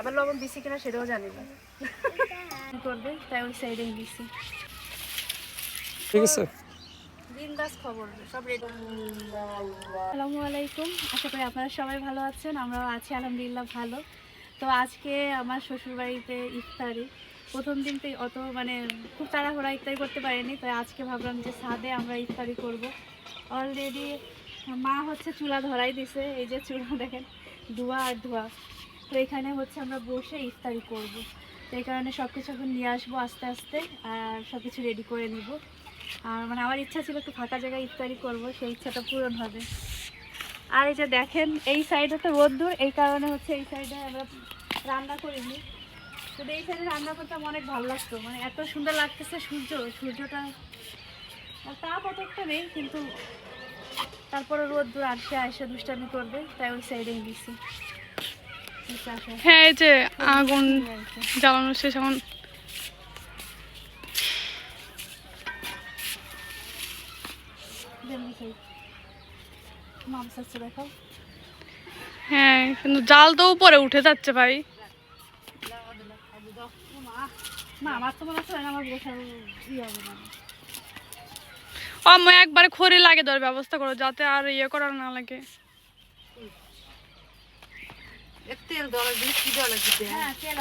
আবার লবণ দিছি কিনা সেটাও জানি না। করবে? তাই ওই সাইডে দিছি। ঠিক আছে। বিন্দাস খবর আসসালামু আলাইকুম। আশা করি আপনারা সবাই ভালো আছেন আমরাও আছি আলহামদুলিল্লাহ ভালো। তো আজকে আমার শ্বশুরবাড়িতে ইফতারি। প্রথম দিন থেকে অত মানে খুব তাড়াহুড়া ইফতারি করতে পারিনি তাই আজকে ভাবলাম যে ছাদে আমরা ইফতারি করব। অলরেডি মা হচ্ছে চুলা ধরাই দিছে এই যে চুলা দেখেন ধোয়া আর ধোয়া। তো এখানে হচ্ছে আমরা বসে ইফতারি করব। তো এই কারণে সব কিছু এখন নিয়ে আসব আস্তে আস্তে আর সব কিছু রেডি করে নিব। আর মানে আমার ইচ্ছা ছিল একটু ফাঁকা জায়গায় ইফতারি করব, সেই ইচ্ছাটা পূরণ হবে। আর এই যে দেখেন, এই সাইডে তো রোদ্দুর, এই কারণে হচ্ছে এই সাইডে আমরা রান্না করিনি। তো এই সাইডে রান্না করতে আমার অনেক ভালো লাগতো। মানে এত সুন্দর লাগতেছে সূর্য, সূর্যটা। তাপ অতটা নেই, কিন্তু তারপরে রোদ্দুর আসে আসে দুষ্টামি করবে, তাই ওই সাইডে দিছি নিচে আসা হ্যাঁ এই যে আগুন জ্বালানো শেষ, এখন হ্যাঁ কিন্তু জাল তো উপরে উঠে যাচ্ছে ভাই। একবারে খড়ি লাগে দেওয়ার ব্যবস্থা করো, যাতে আর ইয়ে করার না লাগে। তেল দেওয়া লাগবে কি দেওয়া লাগবে হ্যাঁ তেল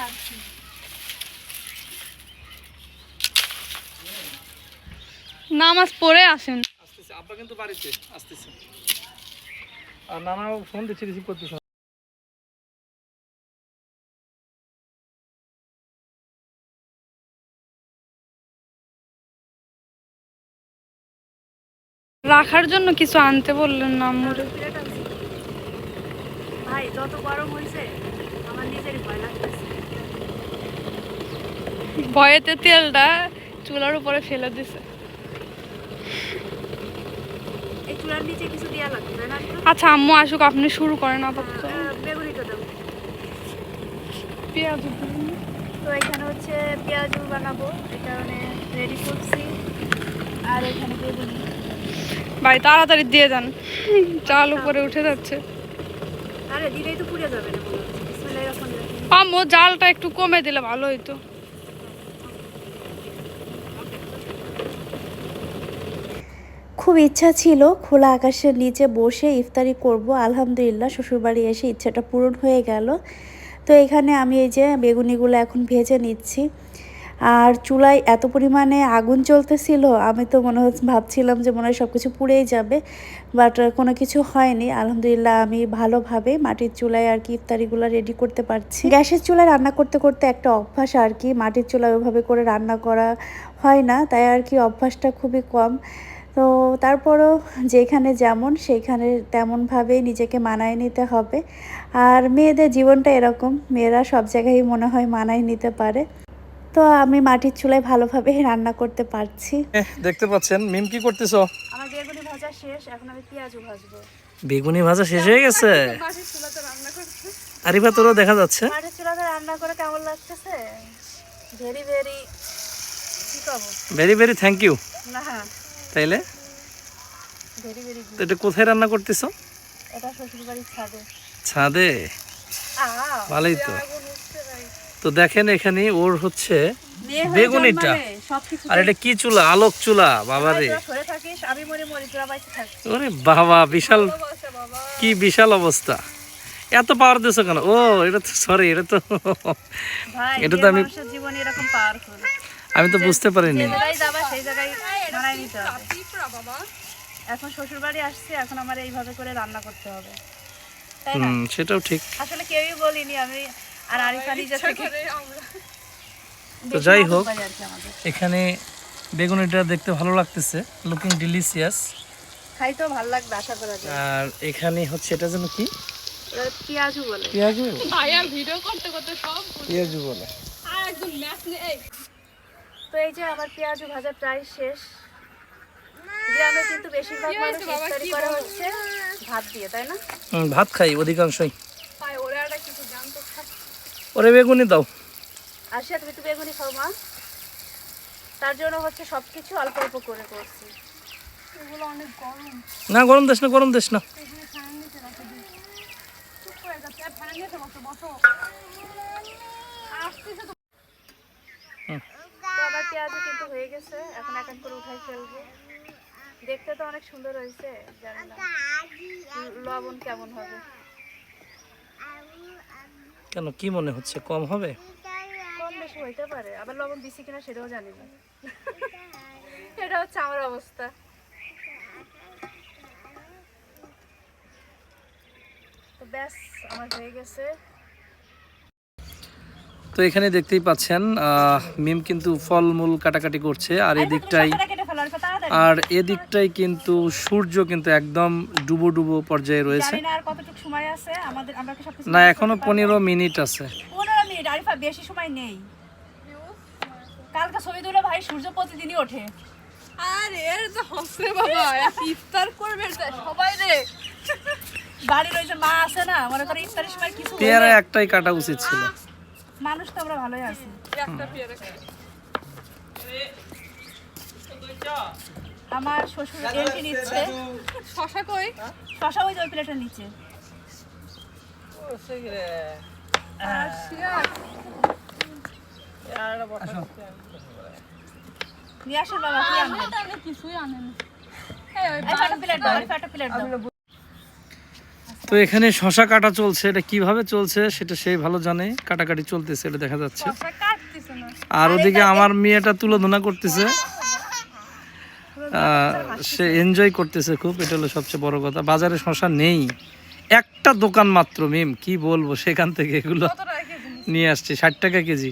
নামাজ পড়ে আসেন। আসতেছে আব্বা কিন্তু বাড়িতে আসতেছে। আর নানা ফোন দিচ্ছে রিসিভ করতেছে রাখার জন্য কিছু আনতে বললেন না আনছি ভাই যত গরম হয়েছে আমার নিজেরই ভয় লাগতেছে। ভয়েতে তেলটা চুলার উপরে ফেলে দিছে। এই চুলার নিচে কিছু দেওয়া লাগবে না আচ্ছা আম্মু আসুক আপনি শুরু করেন আপাতত। আহ, বেগুনিটা দাও পেঁয়াজ তো এখানে হচ্ছে পেঁয়াজু বানাবো এই কারণে রেডি করছি। আর এখানে বেগুনি। ভাই তাড়াতাড়ি দিয়ে যান। চাল উপরে উঠে যাচ্ছে। আরে দিলেই তো পুড়ে যাবে না মনে। আম্মু জালটা একটু কমে দিলে ভালো হইতো। খুব ইচ্ছা ছিল খোলা আকাশের নিচে বসে ইফতারি করব আলহামদুলিল্লাহ শ্বশুরবাড়ি এসে ইচ্ছাটা পূরণ হয়ে গেল। তো এখানে আমি এই যে বেগুনিগুলো এখন ভেজে নিচ্ছি। আর চুলায় এত পরিমাণে আগুন চলতেছিল আমি তো মনে হচ্ছে ভাবছিলাম যে মনে হয় সব কিছু পুড়েই যাবে বাট কোনো কিছু হয়নি। আলহামদুলিল্লাহ আমি ভালোভাবে মাটির চুলায় আর কি ইফতারিগুলো রেডি করতে পারছি। গ্যাসের চুলায় রান্না করতে করতে একটা অভ্যাস আর কি, মাটির চুলায় ওইভাবে করে রান্না করা হয় না, তাই আর কি অভ্যাসটা খুবই কম। তো তারপরও যেখানে যেমন সেইখানে তেমনভাবেই নিজেকে মানায় নিতে হবে। আর মেয়েদের জীবনটা এরকম, মেয়েরা সব জায়গায় মনে হয় মানায় নিতে পারে। তো আমি মাটির চুলায় ভালোভাবে রান্না করতে পারছি। দেখতে পাচ্ছেন। মিম কি করতেছো? আমার বেগুনি ভাজা শেষ এখন আমি পেঁয়াজু ভাজবো। বেগুনি ভাজা শেষ হয়ে গেছে? মাটির চুলাতে রান্না করছি আরিফা তোরও দেখা যাচ্ছে? মাটির চুলাতে রান্না করে কেমন লাগতেছে? ভেরি ভেরি কি কব? ভেরি ভেরি থ্যাংক ইউ না। তাইলে? ভেরি ভেরি তো এটা কোথায় রান্না করতেছো? এটা শ্বশুর বাড়ির ছাদে? ছাদে ভালোই তো। তো দেখেন এখানে ওর হচ্ছে বেগুনিটা। আর এটা কি চুলা? আলোক চুলা বাইসে থাকিস ওরে বাবা বিশাল কি বিশাল অবস্থা। এত পাওয়ার দিছো কেন? ও এটা তো সরি এটা তো এটা তো আমি- আমি তো বুঝতে পারিনি। এখন শ্বশুর বাড়ি আসছি এখন আমার এইভাবে করে রান্না করতে হবে। সেটাও ঠিক। আসলে কেউই বলিনি আমি আর আরিফা নিজে থেকে তো যাই হোক। এখানে বেগুনিটা দেখতে ভালো লাগতেছে লুকিং ডিলিশিয়াস খাইতেও ভালো লাগবে আশা করা যায়। আর এখানে হচ্ছে এটা যেন কি? পেঁয়াজু বলে। পেঁয়াজু? ভাইয়া ভিডিও করতে করতে সব পেঁয়াজু বলে। আর একদম ম্যাচ নেই। তো এই যে আমার পেঁয়াজু ভাজা প্রায় শেষ। গ্রামে কিন্তু বেশিরভাগ মানুষ ইফতারি করে হচ্ছে ভাত দিয়ে তাই না? হুম, ভাত খাই অধিকাংশই ভাই ওরা একটা কিছু জানতো ওরে বেগুনি দাও। আসিয়া তুমি তো বেগুনি খাও মা। তার জন্য হচ্ছে সবকিছু অল্প অল্প করে করছি। এগুলো অনেক গরম। না গরম দেশ না গরম দেশ না। পেঁয়াজও কিন্তু হয়ে গেছে। এখন এক এক করে উঠাই ফেলব। দেখতে তো অনেক সুন্দর হয়েছে জানি না। লবণ কেমন হবে? কেন কি মনে হচ্ছে? কম হবে? কম বেশি হইতে পারে। আবার লবণ দিছি কিনা সেটাও জানি না। এটা হচ্ছে আমার অবস্থা। তো ব্যাস আমার হয়ে গেছে। তো এখানে দেখতেই পাচ্ছেন আহ, মিম কিন্তু ফলমূল কাটাকাটি করছে আর এদিকটাই আর এদিকটাই কিন্তু সূর্য কিন্তু একদম ডুবো ডুবো পর্যায়ে রয়েছে না আর কতটুকু সময় আছে আমাদের আমরা কি সবকিছু না এখনও পনেরো মিনিট আছে বেশি সময় নেই কালকে ছবি তুলে ভাই সূর্য প্রতিদিনই ওঠে আর এর যে হসে বাবা ইফতার করবে সবাই রে বাড়ির ওই যে মা আছে না মনে করে ইফতারের সময় কিছু পেয়ারা একটাই কাটা উচিত ছিল মানুষ তো আমরা ভালোই আছি একটা পেয়ারা খাই। আমার শ্বশুর এন্ট্রি নিচ্ছে। শশা কই? শশা ওই ওই প্লেটের নিচে নিয়ে আসেন বাবা কি আনবেন? কিছুই আনেনি। তো এখানে শশা কাটা চলছে এটা কীভাবে চলছে সেটা সেই ভালো জানে। কাটাকাটি চলতেছে এটা দেখা যাচ্ছে। আর ওদিকে আমার মেয়েটা তুলোধনা করতেছে। সে এনজয় করতেছে খুব এটা হলো সবচেয়ে বড় কথা। বাজারে শশা নেই। একটা দোকান মাত্র মিম কি বলব সেখান থেকে এগুলো নিয়ে আসছে ষাট টাকা কেজি।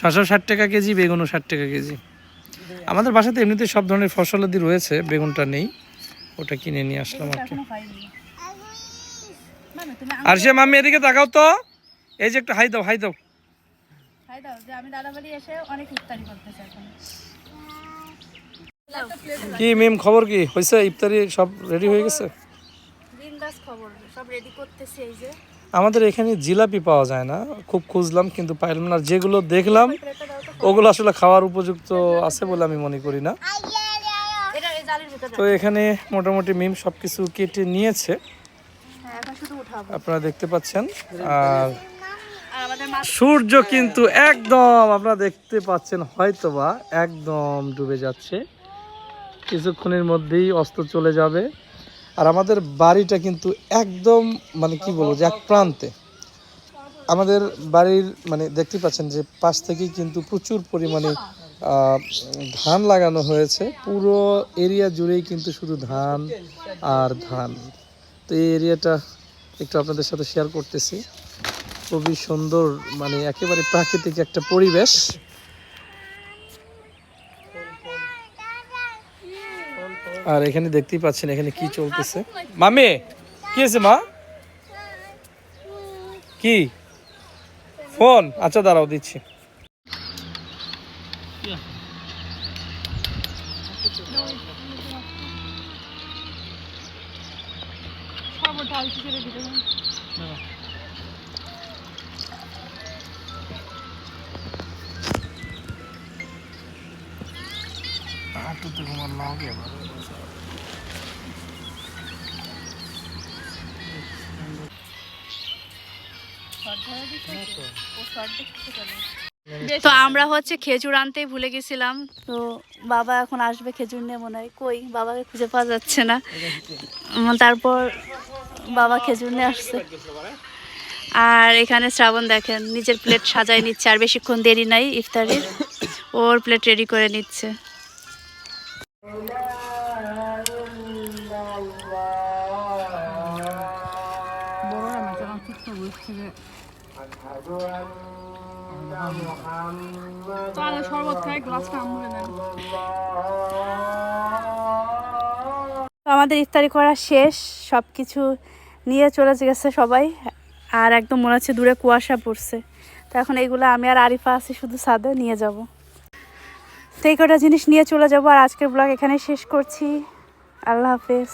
শশা ষাট টাকা কেজি বেগুনও ষাট টাকা কেজি। আমাদের বাসাতে এমনিতে সব ধরনের ফসলাদি রয়েছে বেগুনটা নেই। ওটা কিনে নিয়ে আসলাম আর কি। আর সে মামি এদিকে তাকাও তো। এই যে একটা হাই দাও হাই দাও। খাই দাও যে আমি দাদা বাড়ি এসে অনেক ইফতারি করতেছি এখন। কি মিম খবর কি? হয়েছে ইফতারি সব রেডি হয়ে গেছে? খবর সব রেডি করতেছি এই যে। আমাদের এখানে জিলাপি পাওয়া যায় না খুব খুঁজলাম কিন্তু পাইলাম না। যেগুলো দেখলাম ওগুলো আসলে খাওয়ার উপযুক্ত আছে বলে আমি মনে করি না। তো এখানে মোটামুটি মিম সব কিছু কেটে নিয়েছে। হ্যাঁ আপনারা দেখতে পাচ্ছেন আর সূর্য কিন্তু একদম আপনারা দেখতে পাচ্ছেন হয়তোবা একদম ডুবে যাচ্ছে। কিছুক্ষণের মধ্যেই অস্ত চলে যাবে। আর আমাদের বাড়িটা কিন্তু একদম মানে কি বলব, যে এক প্রান্তে। আমাদের বাড়ির মানে দেখতে পাচ্ছেন যে পাশ থেকেই কিন্তু প্রচুর পরিমাণে ধান লাগানো হয়েছে। পুরো এরিয়া জুড়েই কিন্তু শুধু ধান আর ধান। তো এই এরিয়াটা একটু আপনাদের সাথে শেয়ার করতেছি। খুবই সুন্দর মানে একেবারে প্রাকৃতিক একটা পরিবেশ। আর এখানে দেখতেই পাচ্ছেন এখানে কি চলতেছে। মামে কি আছে মা? কি? ফোন? আচ্ছা দাঁড়াও দিচ্ছি। সব ঢালছি ছেড়ে দিতে তো আমরা হচ্ছে খেজুর আনতেই ভুলে গেছিলাম। তো বাবা এখন আসবে খেজুর নিয়ে মনে হয়, কই? বাবাকে খুঁজে পাওয়া যাচ্ছে না। তারপর বাবা খেজুর নিয়ে আসছে। আর এখানে শ্রাবণ দেখেন, নিজের প্লেট সাজায় নিচ্ছে, আর বেশিক্ষণ দেরি নাই ইফতারির। ওর প্লেট রেডি করে নিচ্ছে। তাহলে শরবত খাই আমাদের ইফতারি করা শেষ সব কিছু নিয়ে চলে গেছে সবাই, আর একদম মনে হচ্ছে দূরে কুয়াশা পড়ছে। তো এখন এইগুলো আমি আর আরিফা আছি, শুধু সাদে নিয়ে যাব। তো এই কটা জিনিস নিয়ে চলে যাব, আর আজকের ব্লগ এখানে শেষ করছি। আল্লাহ হাফেজ।